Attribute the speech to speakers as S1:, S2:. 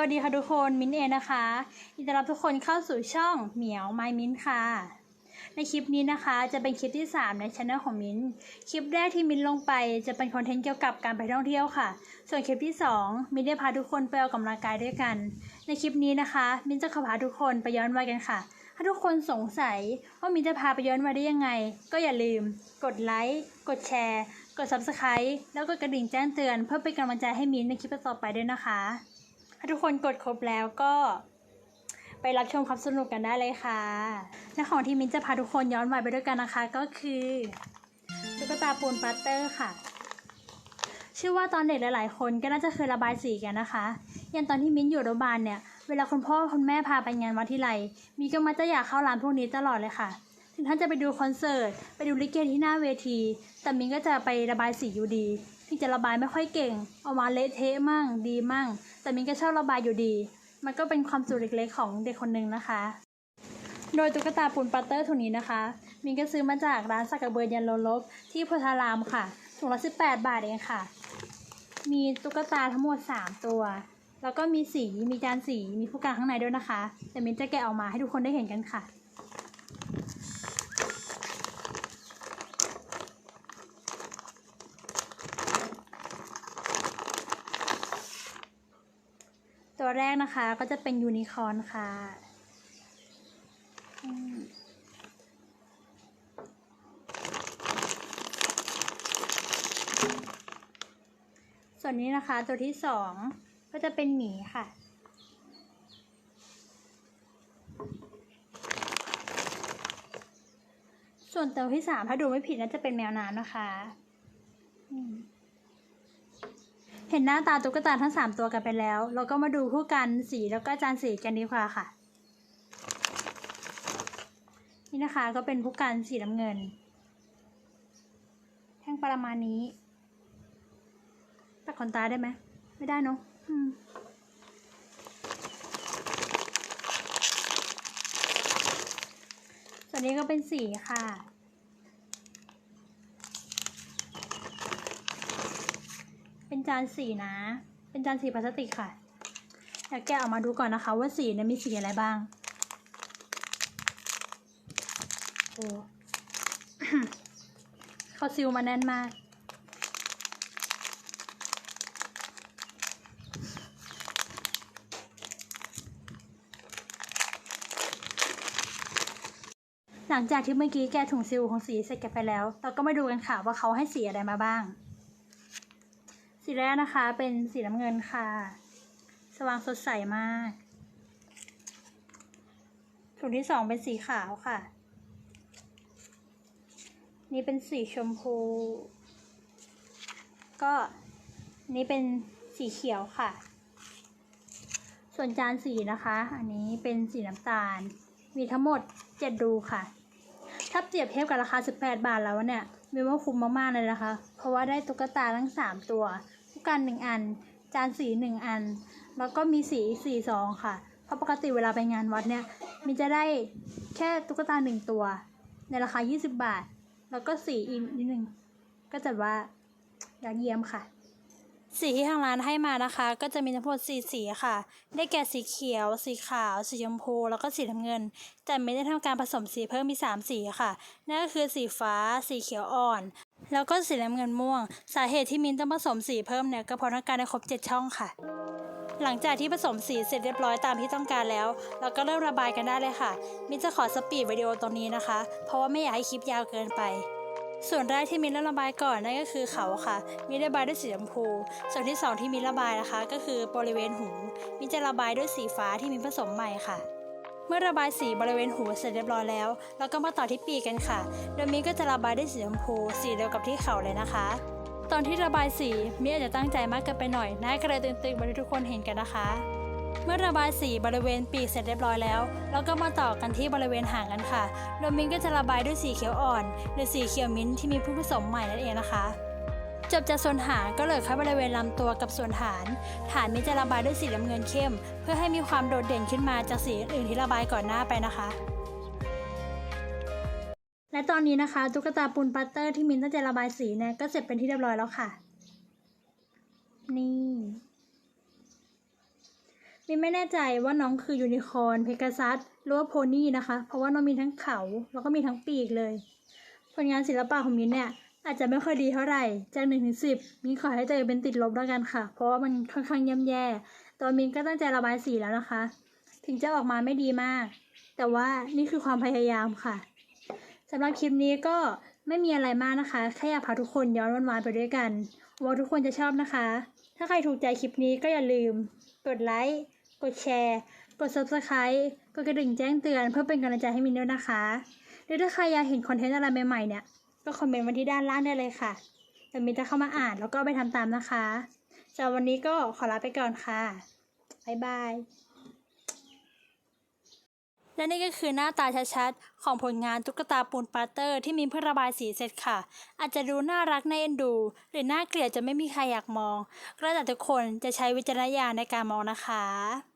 S1: วัสดีค่ะทุกคนมิ้นเองนะคะยินดีต้อนรับทุกคนเข้าสู่ช่องเหมียวไมมิ้นค่ะ ในคลิปนี้นะคะจะเป็นคลิปที่ 3 ในช anel ของมิ้นคลิปแรกที่มิ้นลงไปจะเป็นคอนเทนต์เกี่ยวกับการไปท่องเที่ยวค่ะ ส่วนคลิปที่ 2 มิ้นได้พาทุกคนไปออกกำลังกายด้วยกัน ในคลิปนี้นะคะ มิ้นจะขพาทุกคนไปย้อนวัยกันค่ะ ถ้าทุกคนสงสัยว่ามิ้นจะพาไปย้อนวัยได้ยังไง ก็อย่าลืม กดไลค์กดแชร์ กด subscribe แล้วก็กระดิ่งแจ้งเตือน เพื่อเป็นกำลังใจให้มิ้นในคลิปต่อไปด้วยนะคะ ทุกคนกดครบแล้วก็ไปรับชมความสนุกกันได้เลยค่ะและของที่มิ้นจะพาทุกคนย้อนวัยไปด้วยกันนะคะ ก็คือตุ๊กตาปูนปัตเตอร์ค่ะ เชื่อว่าตอนเด็กหลายๆ คนก็น่าจะเคยระบายสีกันนะคะ อย่างตอนที่มิ้นอยู่อนุบาลเนี่ย เวลาคุณพ่อคุณแม่พาไปงานวัดที่ไร มีก็มักจะอยากเข้าร้านพวกนี้ตลอดเลยค่ะ ถึงท่านจะไปดูคอนเสิร์ต ไปดูลิเกที่หน้าเวที แต่มิ้นก็จะไประบายสีอยู่ดี ที่จะระบายไม่ค่อยเก่งเอามาเละเทะมั่งดีมั่ง แต่มิ้นก็ชอบระบายอยู่ดี มันก็เป็นความสุขเล็กๆของเด็กคนหนึ่งนะคะ โดยตุ๊กตาปูนปัตเตอร์ถุงนี้นะคะ มินก็ซื้อมาจากร้านสักกระเบือยันโลลบที่โพธารามค่ะถุงละ18บาทเองค่ะ มีตุ๊กตาทั้งหมด3ตัว แล้วก็มีสีมีจานสีมีผู้การข้างในด้วยนะคะ แต่มินจะแกะออกมาให้ทุกคนได้เห็นกันค่ะ แรกนะคะ ก็จะเป็นยูนิคอร์นค่ะส่วนนี้นะคะตัวที่สองก็จะเป็นหมีค่ะ ส่วนตัวที่สามถ้าดูไม่ผิดน่าจะเป็นแมวน้ำนะคะ อืม เห็นหน้าตาตุ๊กตาทั้งสามตัวกันไปแล้ว เราก็มาดูคู่กันสีแล้วก็จานสีกันดีกว่าค่ะ นี่นะคะก็เป็นผู้กันสีน้ำเงิน แท่งประมาณนี้ตัดขนตาได้ไหม ไม่ได้เนอะส่วนนี้ก็เป็นสีค่ะ เป็น จานสีนะ เป็นจานสีพลาสติกค่ะเดี๋ยวแกะออกมาดูก่อนนะคะ ว่าสีเนี่ยมีสีอะไรบ้างโอ้เขาซิลมาแน่นมาก หลังจากที่เมื่อกี้แกถุงซิลของสีเสร็จกันไปแล้ว เราก็มาดูกันค่ะว่าเขาให้สีอะไรมาบ้าง สีแรกนะคะเป็นสีน้ำเงินค่ะ สว่างสดใสมากถุงที่สองเป็นสีขาวค่ะ นี่เป็นสีชมพู ก็นี่เป็นสีเขียวค่ะ ส่วนจานสีนะคะ อันนี้เป็นสีน้ำตาล มีทั้งหมด7รูค่ะ ถ้าเปรียบเทียบกับราคา 18 บาทแล้วเนี่ยมีว่าคุ้มมากๆเลยนะคะ เพราะว่าได้ตุ๊กตาทั้ง 3 ตัว กันหนึ่งอัน จานสีหนึ่งอัน แล้วก็มีสีสีซองค่ะ เพราะปกติเวลาไปงานวัดเนี่ยมีจะได้แค่ตุ๊กตาหนึ่งตัว ในราคา 20 บาท แล้วก็สีอีกนิดนึงก็จัดว่ายอดเยี่ยมค่ะ สีที่ทางร้านให้มานะคะ ก็จะมีทั้งหมดสีสีค่ะ ได้แก่สีเขียว สีขาว สีชมพู แล้วก็สีน้ำเงิน แต่ไม่ได้ทำการผสมสีเพิ่มมี 3 สีค่ะ นั่นก็คือสีฟ้า สีเขียวอ่อน แล้วก็สีน้ำเงินม่วง สาเหตุที่มินต้องผสมสีเพิ่มเนี่ยก็เพราะต้องการให้ครบ 7 ช่องค่ะ หลังจากที่ผสมสีเสร็จเรียบร้อยตามที่ต้องการแล้ว เราก็เริ่มระบายกันได้เลยค่ะ มินจะขอสปีดวิดีโอตรงนี้นะคะ เพราะว่าไม่อยากให้คลิปยาวเกินไป ส่วนแรกที่มินเริ่มระบายก่อนนั่นก็คือเขาค่ะมินระบายด้วยสีชมพู ส่วนที่สองที่มินระบายนะคะ ก็คือบริเวณหูมินจะระบายด้วยสีฟ้าที่มินผสมใหม่ค่ะ เมื่อระบายสีบริเวณหูเสร็จเรียบร้อยแล้วเราก็มาต่อที่ปีกกันค่ะ โดยมินก็จะระบายด้วยสีชมพู สีเดียวกับที่เขาเลยนะคะ ตอนที่ระบายสีมินอาจจะตั้งใจมากเกินไปหน่อยน่าก็เลยตึงๆมาให้ทุกคนเห็นกันนะคะ เมื่อระบายสีบริเวณปีกเสร็จเรียบร้อยแล้ว เราก็มาต่อกันที่บริเวณหางกันค่ะ โดยมินก็จะระบายด้วยสีเขียวอ่อน หรือสีเขียวมิ้นที่มีผู้ผสมใหม่นั่นเองนะคะจบจากส่วนหางก็เหลือแค่บริเวณลำตัวกับส่วนฐาน ฐานมินจะระบายด้วยสีน้ำเงินเข้ม เพื่อให้มีความโดดเด่นขึ้นมาจากสีอื่นที่ระบายก่อนหน้าไปนะคะ และตอนนี้นะคะตุ๊กตาปูนปัตเตอร์ที่มินตั้งใจระบายสีเนี่ยก็เสร็จเป็นที่เรียบร้อยแล้วค่ะ นี่ มินไม่แน่ใจว่าน้องคือยูนิคอร์นเพกาซัสหรือว่าโพนี่นะคะ เพราะว่าน้องมีทั้งเขาแล้วก็มีทั้งปีกเลย ผลงานศิลปะของมินเนี่ยอาจจะไม่ค่อยดีเท่าไหร่ จากหนึ่งถึงสิบมินขอให้ตัวเป็นติดลบแล้วกันค่ะ เพราะว่ามันค่อนข้างย่ำแย่ตอนมินก็ตั้งใจระบายสีแล้วนะคะ ถึงจะออกมาไม่ดีมาก แต่ว่านี่คือความพยายามค่ะสำหรับคลิปนี้ก็ไม่มีอะไรมากนะคะ แค่อยากพาทุกคนย้อนวันวานไปด้วยกันหวังว่าทุกคนจะชอบนะคะ ถ้าใครถูกใจคลิปนี้ก็อย่าลืมกดไลค์ กดแชร์ กด subscribe กดกระดิ่งแจ้งเตือนเพื่อเป็นกำลังใจให้มินด้วยนะคะ หรือถ้าใครอยากเห็นคอนเทนต์อะไรใหม่ๆเนี่ย ก็คอมเมนต์มาที่ด้านล่างได้เลยค่ะเดี๋ยวมินจะเข้ามาอ่านแล้วก็ไปทำตามนะคะสำหรับวันนี้ก็ขอลาไปก่อนค่ะ บ๊ายบาย และนี่ก็คือหน้าตาชัดๆ ของผลงานตุ๊กตาปูนปาเตอร์ที่มีเพื่อระบายสีเสร็จค่ะ อาจจะดูน่ารักน่าเอ็นดู หรือน่าเกลียดจะไม่มีใครอยากมองก็แล้วแต่ทุกคนจะใช้วิจารณญาณในการมองนะคะ